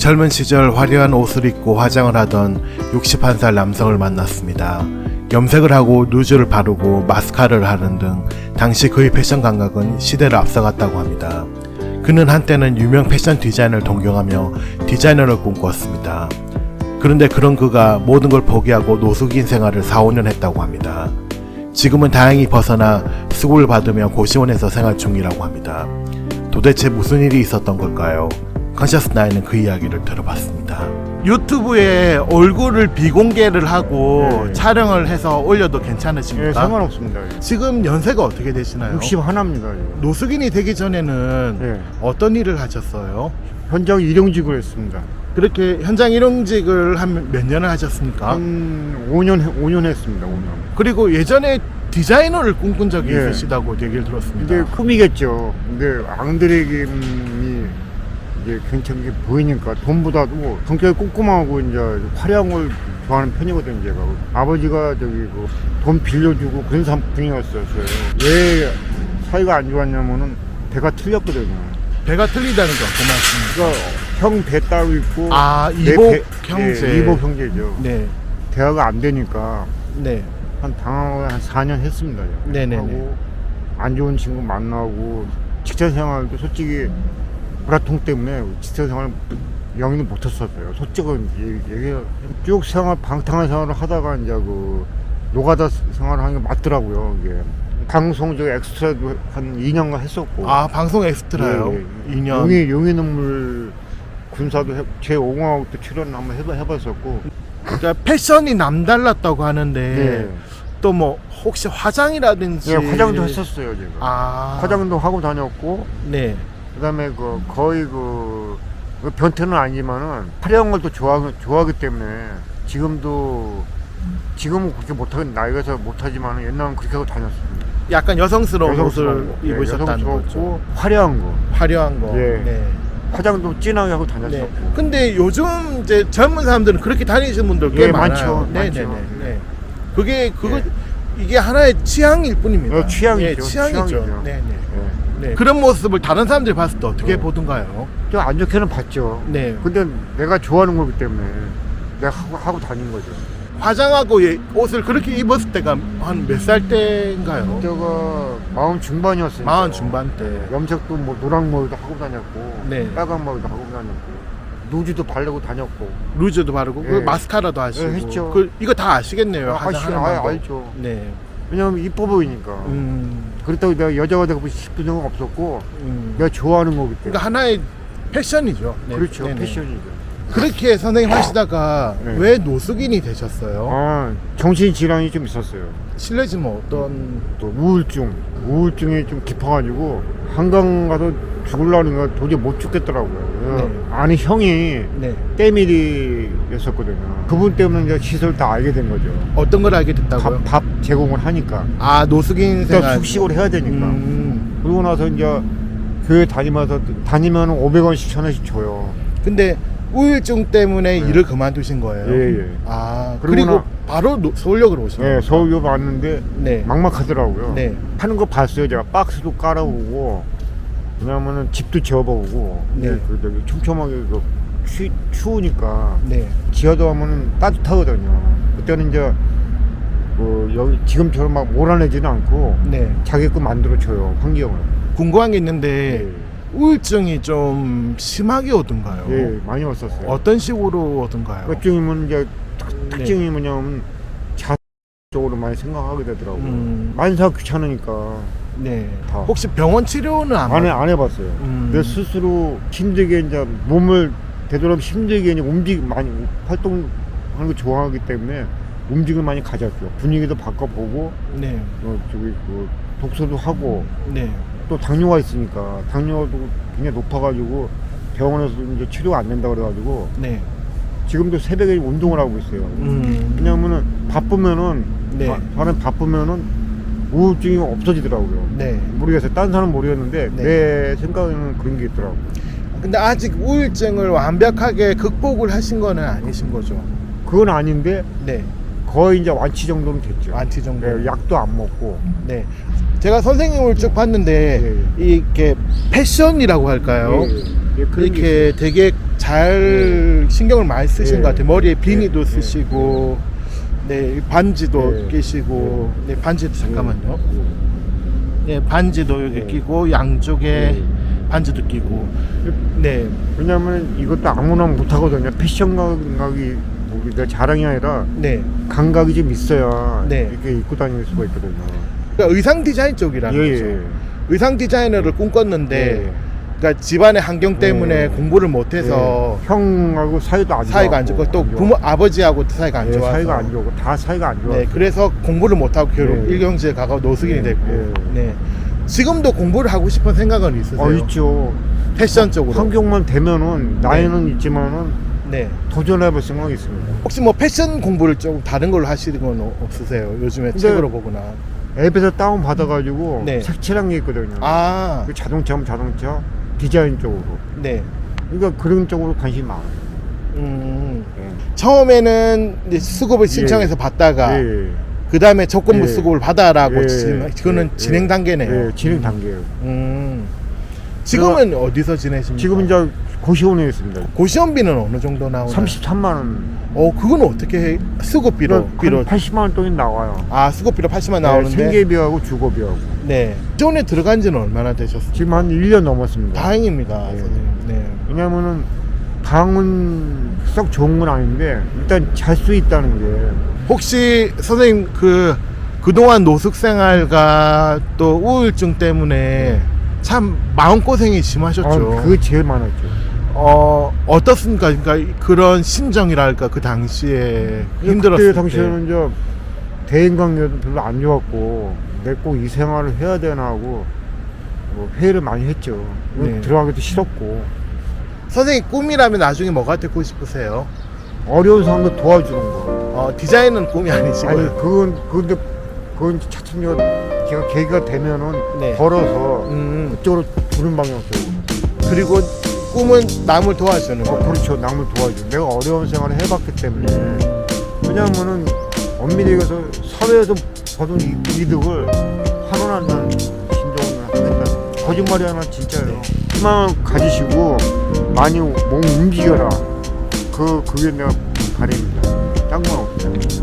젊은 시절 화려한 옷을 입고 화장을 하던 61살 남성을 만났습니다. 염색을 하고 누즈를 바르고 마스카라를 하는 등 당시 그의 패션 감각은 시대를 앞서갔다고 합니다. 그는 한때는 유명 패션 디자이너를 동경하며 디자이너를 꿈꿨습니다. 그런데 그런 그가 모든 걸 포기하고 노숙인 생활을 4, 5년 했다고 합니다. 지금은 다행히 벗어나 수고를 받으며 고시원에서 생활 중이라고 합니다. 도대체 무슨 일이 있었던 걸까요? 컨셔스 나이는 그 이야기를 들어봤습니다. 유튜브에 얼굴을 비공개를 하고 네. 촬영을 해서 올려도 예, 괜찮으십니까? 상관없습니다. 지금 연세가 어떻게 되시나요? 60 하나입니다. 노숙인이 되기 전에는 예. 어떤 일을 하셨어요? 현장 일용직을 했습니다. 그렇게 현장 일용직을 한 몇 년을 하셨습니까? 한 5년 해- 5년 했습니다. 5년. 그리고 예전에 디자이너를 꿈꾼 적이 예. 있으시다고 얘기를 들었습니다. 근데 꿈이겠죠. 근데 앙드레김이 이제 괜찮게 보이니까 돈보다도 성격이 꼼꼼하고 이제 화려한 걸 좋아하는 편이거든요. 제가 아버지가 저기 그 돈 빌려주고 그런 사- 분이었어요. 왜 사이가 안 좋았냐면은 배가 틀렸거든요. 배가 틀리다는 거 말씀입니까? 그러니까 형 배 따로 있고 아 내 이복 배- 형제. 예, 이복 형제죠. 네, 대화가 안 되니까 네, 한 방황을 한 4년 했습니다. 제가. 네네네. 하고 안 좋은 친구 만나고 직장 생활도 솔직히 불화통 때문에 직장 생활 영위는 못했었어요. 솔직히 얘기 쭉 생활 방탕한 생활을 하다가 이제 그 노가다 생활을 하는 게 맞더라고요. 이게 방송 저 엑스트라도 한 2년간 했었고. 아 방송 엑스트라요. 예, 예. 2년. 용의 용의 눈물 군사도 해, 제 5공화국도 출연 한번 해봐 해봤었고. 그러니까 패션이 남달랐다고 하는데 네. 또뭐 혹시 화장이라든지 예, 화장도 했었어요 제가. 아 화장도 하고 다녔고 네. 그다음에 그 거의 그, 그 변태는 아니지만은 화려한 걸 또 좋아하기, 좋아하기 때문에 지금도 지금은 그렇게 못하겠 나이가서 못하지만 옛날은 그렇게 하고 다녔습니다. 약간 여성스러운 여성스러운 옷을 거. 예, 입으셨다는 거죠. 여성스럽고 화려한 거 화려한 거. 예. 네. 화장도 진하게 하고 네. 다녔었고 근데 요즘 이제 젊은 사람들은 그렇게 다니시는 분들 꽤 예, 많아요. 많죠. 네, 많죠. 네, 네, 네. 그게 그거 예. 이게 하나의 취향일 뿐입니다. 어, 취향이죠. 예, 취향이죠. 취향이죠. 네, 네. 예. 네. 그런 모습을 다른 사람들이 봤을 때 어떻게 어. 보던가요? 좀 안 좋게는 봤죠. 네. 근데 내가 좋아하는 거기 때문에 내가 하고, 하고 다닌 거죠. 화장하고 예- 옷을 그렇게 입었을 때가 한 몇 살 때인가요? 그때가 마흔 중반이었으니까 마흔 중반 때. 염색도 뭐 노랑 머리도 하고 다녔고 네. 빨간 머리도 하고 다녔고 누즈도 바르고 다녔고 루즈도 바르고 그 예. 마스카라도 하시고. 예, 했죠. 그 이거 다 아시겠네요. 아, 화장하는 아, 방법. 알죠. 네. 왜냐면 이뻐 보이니까 음. 그렇다고 내가 여자가 되고 싶은 생각 없었고 음. 내가 좋아하는 거기 때문에 그러니까 하나의 패션이죠. 네. 그렇죠 네네. 패션이죠 그렇게 선생님 하시다가 네. 왜 노숙인이 되셨어요? 아 정신 질환이 좀 있었어요 실례지만 어떤 또 우울증 우울증이 좀 깊어가지고 한강 가서 죽을라는 거 도저히 못 죽겠더라고요 네. 아는 형이 네 때밀이 였었거든요 그분 때문에 이제 시설 다 알게 된 거죠 어떤 걸 알게 됐다고요? 밥, 밥 제공을 하니까 아 노숙인 일단 생활. 숙식을 해야 되니까 음. 그러고 나서 이제 교회 다니면서 다니면 500원씩 1000원씩 줘요 근데 우울증 때문에 네. 일을 그만두신 거예요. 예 예 아 그러고 그리고 나- 바로 노- 서울역으로 오신 예, 거예요. 서울역 왔는데 네. 막막하더라고요 네. 하는 거 봤어요 제가 박스도 깔아보고 왜냐면은 집도 지어보고 네. 그 저기 촘촘하게 그 추, 추우니까 네. 지하도 하면은 따뜻하거든요 그때는 이제 그 여기 지금처럼 막 몰아내지는 않고 네. 자기 거 만들어 줘요 환경을 궁금한 게 있는데 예, 우울증이 좀 심하게 오던가요? 예 많이 왔었어요 어떤 식으로 오던가요? 그증이면 이제 특- 네. 특징이 뭐냐면 자 쪽으로 많이 생각하게 되더라고 요 음. 만사 귀찮으니까 네. 다. 혹시 병원 치료는 안 안, 해, 안 해봤어요. 음. 내 스스로 힘들게 이제 몸을 되도록 힘들게 이제 움직 많이 활동하는 거 좋아하기 때문에 움직임을 많이 가졌죠. 분위기도 바꿔보고 네. 어, 저기 그 독서도 하고 네. 또 당뇨가 있으니까 당뇨도 굉장히 높아가지고 병원에서 이제 치료가 안 된다 그래가지고 네. 지금도 새벽에 운동을 하고 있어요. 음. 왜냐면은 바쁘면은 네. 바- 사람 바쁘면은 우울증이 없어지더라고요. 네. 모르겠어요. 딴 사람은 모르겠는데 네. 내 생각에는 그런 게 있더라고. 근데 아직 우울증을 완벽하게 극복을 하신 거는 아니신 거죠. 그건 아닌데 네. 거의 이제 완치 정도는 됐죠. 완치 정도. 네, 약도 안 먹고. 네. 제가 선생님을 쭉 봤는데 예. 이렇게 패션이라고 할까요? 예, 예, 그런 게 이렇게 되게 잘잘 신경을 많이 쓰신 네. 것 같아요. 머리에 비니도 네. 쓰시고, 네, 반지도 네. 끼시고, 네, 반지도 잠깐만요. 네, 반지도 여기 네. 끼고, 양쪽에 네. 반지도 끼고, 네, 왜냐면 이것도 아무나 못 하거든요. 패션 감각이 뭐 우리가 자랑이 아니라 네. 감각이 좀 있어야 네. 이렇게 입고 다닐 수가 있거든요. 그러니까 의상 디자인 쪽이라는 예, 거죠. 예. 의상 디자이너를 꿈꿨는데, 예. 그러니까 집안의 환경 때문에 네. 공부를 못해서 예. 형하고 사이도 안 좋아. 사이가 안 좋고 또 부모 아버지하고 도 사이가 안 좋아서 사이가 안 좋고 다 사이가 안 좋아. 네, 그래서 공부를 못하고 결국 네. 일경지에 가고 노숙인이 네, 됐고 네. 네. 지금도 공부를 하고 싶은 생각은 있으세요? 어 있죠. 패션 쪽으로 환경만 되면은 나이는 있지만은 네. 도전해볼 생각이 있습니다. 혹시 뭐 패션 공부를 좀 다른 걸로 하시는 건 어- 없으세요? 요즘에 근데- 책으로 보거나 앱에서 다운 받아가지고 네. 색칠한 게 있거든요. 아, 그 자동차면 자동차 디자인 쪽으로. 네. 그러니까 그런 쪽으로 관심이 많아요. 음, 예. 처음에는 이제 수급을 신청해서 받다가 예. 그 다음에 조건부 예. 수급을 받아라고 예. 지금 그거는 예. 진행 단계네요. 예, 진행 단계예요. 음. 지금은 어디서 지내십니까? 지금 이제 고시원에 있습니다. 고시원비는 어느 정도 나오나요? 33만 원. 어, 그건 어떻게 해? 수급비로 비로 한 80만 원 돈이 나와요. 아 수급비로 80만 네, 나오는데 생계비하고 주거비하고. 네 기존에 들어간 지는 얼마나 되셨어요? 지금 한 1년 넘었습니다. 다행입니다 네. 네. 왜냐면은 방은 썩 좋은 건 아닌데 일단 잘 수 있다는 게 혹시 선생님 그 그동안 노숙 생활과 또 우울증 때문에 참 마음고생이 심하셨죠 아, 그게 제일 많았죠. 어 어떻습니까 그러니까 그런 심정이랄까 그 당시에 힘들었을 그때 때 당시에는 이제 대인 관계도 별로 안 좋았고 내 꼭 이 생활을 해야 되나 하고 뭐 회의를 많이 했죠. 네. 들어가기도 싫었고 선생님 꿈이라면 나중에 뭐가 되고 싶으세요? 어려운 사람들 도와주는 거. 어 디자인은 꿈이 아니시고요 아니 그건 근데 그건 차츰 제가 계기가 되면은 네. 걸어서 음 그쪽으로 두는 방향으로. 그리고 꿈은 남을 도와주는 어, 거 그렇죠. 남을 도와줘. 내가 어려운 생활을 해봤기 때문에. 왜냐하면은 엄밀히 얘기해서 사회에서 받은 이- 이득을 환원한다는 신정을 하겠다. 거짓말이 하나 진짜예요. 희망을 가지시고 많이 몸 움직여라. 그 그게 내가 바람입니다. 딴건 없어요.